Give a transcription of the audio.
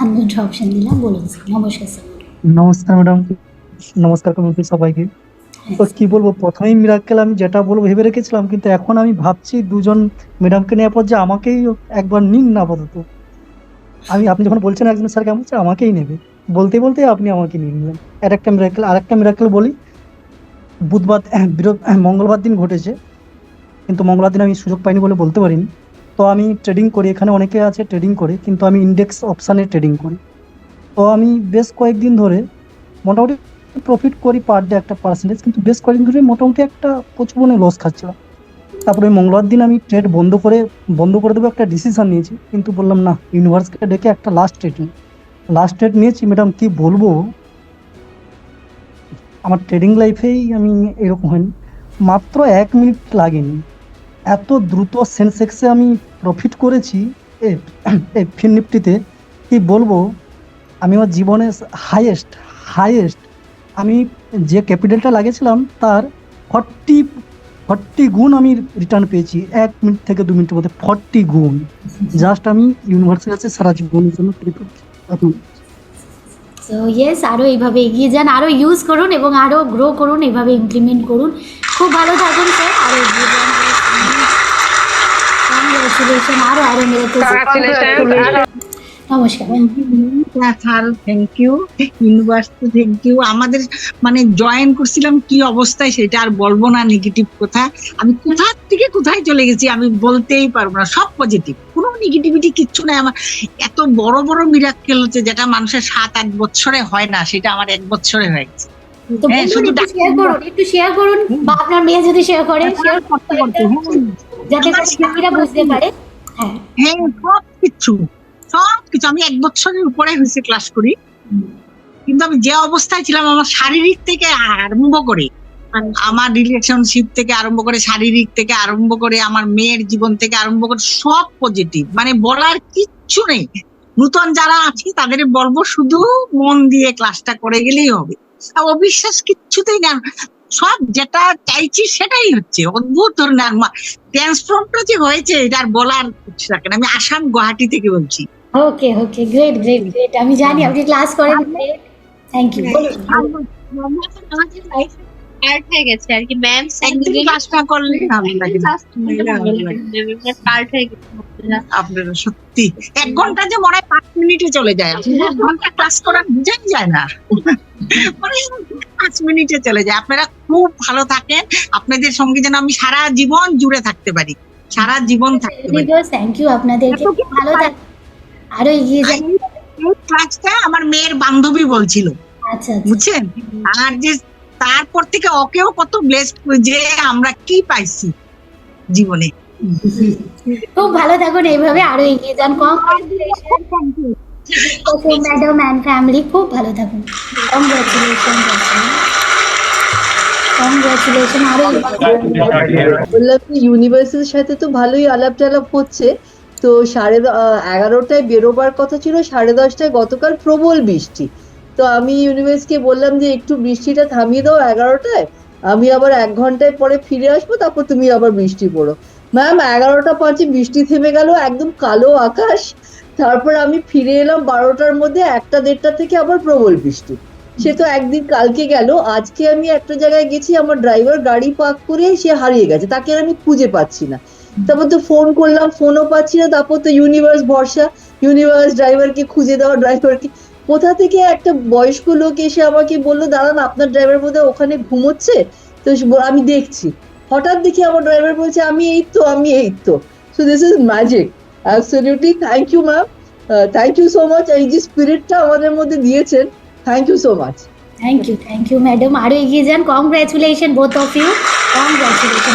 Unmute option দিলাম বলুন নমস্কার স্যার নমস্কার ম্যাডাম নমস্কার কমিটি সবাইকে। তো কি বলব প্রথমেই মিরাক্কেল আমি যেটা বলব ভেবে রেখেছিলাম কিন্তু এখন আমি ভাবছি দুজন ম্যাডামকে নেওয়ার পর যে আমাকেই একবার নিন না আপাতত। আমি আপনি যখন বলছেন একজন স্যার কেমন হচ্ছে আমাকেই নেবে। বলতে বলতে আপনি আমাকে নিয়ে নিলেন। আর একটা মিরাক্কেল আর একটা মিরাক্কেল বলি। বুধবার বৃহ- আহ, মঙ্গলবার দিন ঘটেছে। কিন্তু মঙ্গলবার দিন আমি সুযোগ পাইনি বলে বলতে পারিনি। তো আমি ট্রেডিং করি, এখানে অনেকে আছে ট্রেডিং করে, কিন্তু আমি ইন্ডেক্স অপশানে ট্রেডিং করি। তো আমি বেশ কয়েকদিন ধরে মোটামুটি প্রফিট করি পার ডে একটা পার্সেন্টেজ কিন্তু বেশ কয়েকদিন ধরে মোটামুটি একটা প্রচুর লস খাচ্ছিলাম। তারপরে ওই মঙ্গলবার দিন আমি ট্রেড বন্ধ করে বন্ধ করে দেবো একটা ডিসিশন নিয়েছি, কিন্তু বললাম, না ইউনিভার্সকে ডেকে একটা লাস্ট ট্রেড নিই লাস্ট ট্রেড নিয়েছি ম্যাডাম কি বলব? আমার ট্রেডিং লাইফেই আমি এরকম হয়নি। মাত্র এক মিনিট লাগেনি। এত দ্রুত সেন্সেক্সে আমি প্রফিট করেছি এই ফিন নিফটিতে কি বলব? আমি আমার জীবনে হাইয়েস্ট হাইয়েস্ট আমি যে ক্যাপিটালটা লাগিয়েছিলাম তার ফর্টি ফর্টি গুণ আমি রিটার্ন পেয়েছি। এক মিনিট থেকে দু মিনিটের মধ্যে ফর্টি গুণ। জাস্ট আমি ইউনিভার্সিটি আছে সারা জীবনের জন্য সো ইয়েস আরও এইভাবে এগিয়ে যান আরও ইউজ করুন এবং আরও গ্রো করুন, এইভাবে ইমপ্লিমেন্ট করুন। খুব ভালো থাকুন স্যার আরও এগিয়ে যান। কংগ্রেচুলেশন আরও আরও নমস্কার thank you university thank you আমাদের মানে জয়েন করছিলাম কি অবস্থায় সেটা আর বলব না নেগেটিভ কথা আমি কোথা থেকে কোথায় চলে গেছি আমি বলতেই পারব না সব পজিটিভ কোনো নেগেটিভিটি কিচ্ছু নাই আমার। এত বড় বড় মিরাক্কেল হচ্ছে যেটা মানুষের সাত আট বছরে হয় না সেটা আমার এক বছরে হয়ে গেছে। তো হ্যাঁ, একটু শেয়ার করুন একটু শেয়ার করুন। বা আপনার মেয়ে যদি শেয়ার করে শেয়ার করতে করতে, হ্যাঁ। যাতে বুঝতে পারে। হ্যাঁ। হ্যাঁ সব কিছু সব কিছু। আমি এক বছরের উপরে হয়েছে ক্লাস করি। কিন্তু আমি যে অবস্থায় ছিলাম আমার শারীরিক থেকে আরম্ভ করে আমার রিলেশনশিপ থেকে আরম্ভ করে শারীরিক থেকে আরম্ভ করে আমার মেয়ের জীবন থেকে আরম্ভ করে সব পজিটিভ মানে বলার কিচ্ছু নেই। নূতন যারা আছে তাদের বলব শুধু মন দিয়ে ক্লাসটা করে গেলেই হবে। অবিশ্বাস কিচ্ছুতেই না। সব যেটা চাইছি সেটাই হচ্ছে। অদ্ভুত ধরনের ট্রান্সফর্মটা যে হয়েছে এটা আর বলার কিছু থাকে না। আমি আসাম গুয়াহাটি থেকে বলছি। Okay okay great great great আমি জানি আপনি ক্লাস করেন থ্যাংক ইউ আমাদের লাইফ স্টার্ট হয়ে গেছে আর কি ম্যাম একদিন ক্লাস না করলে হয়ে গেছে। আপনারা সত্যি। এক ঘণ্টা যে মনে হয় পাঁচ মিনিটে চলে যায়। এক ঘণ্টা ক্লাস করার বুঝাই যায় না। পাঁচ মিনিটে চলে যায়। আপনারা খুব ভালো থাকেন। আপনাদের সঙ্গে যেন আমি সারা জীবন জুড়ে থাকতে পারি। সারা জীবন থাকতে পারি। থ্যাংক ইউ আপনাদেরকে। ভালো থাক আরও এগিয়ে যান ক্লাসটা আমার মেয়ের বান্ধবী বলছিল। আচ্ছা আচ্ছা। বুঝছেন? আর যে তারপর থেকে ওকেও কত ব্লেসড যে আমরা কি পাইছি জীবনে। খুব ভালো থাকুন এইভাবে আরও এগিয়ে যান। কংগ্রেচুলেশন ম্যাডাম অ্যান্ড ফ্যামিলি খুব ভালো থাকুন। কংগ্রেচুলেশন কংগ্রেচুলেশন আরও বললাম ইউনিভার্সের সাথে তো ভালোই আলাপ টালাপ হচ্ছে। তো সাড়ে এগারোটায় বেরোবার কথা ছিল সাড়ে দশটায় গতকাল প্রবল বৃষ্টি। তো আমি ইউনিভার্সকে বললাম যে একটু বৃষ্টিটা থামিয়ে দাও এগারোটায়। আমি আবার এক ঘন্টায় পরে ফিরে আসব তারপর তুমি আবার বৃষ্টি পড়ো। ম্যাম এগারোটা পাঁচে বৃষ্টি থেমে গেল একদম কালো আকাশ। তারপর আমি ফিরে এলাম বারোটার মধ্যে একটা দেড়টা থেকে আবার প্রবল বৃষ্টি। সে তো একদিন কালকে গেল, আজকে আমি একটা জায়গায় গেছি, আমার ড্রাইভার গাড়ি পার্ক করে সে হারিয়ে গেছে, তাকে আমি খুঁজে পাচ্ছি না। তারপর তো ফোন করলাম ফোনও পাচ্ছি না, তারপর তো ইউনিভার্স ভরসা ইউনিভার্স ড্রাইভারকে খুঁজে দেওয়া ড্রাইভারকে কোথা থেকে একটা বয়স্ক লোক এসে আমাকে বলল, দাঁড়ান, আপনার ড্রাইভার বোধহয় ওখানে ঘুমোচ্ছে? তো আমি দেখছি। হঠাৎ দেখি আমার ড্রাইভার বলছে, আমি এই তো, আমি এই তো। So this is magic absolutely thank you ma'am thank you so much এই যে স্পিরিটটা আমাদের মধ্যে দিয়েছেন thank you so much thank you thank you madam আরও এগিয়ে যান। Congratulation both of you congratulation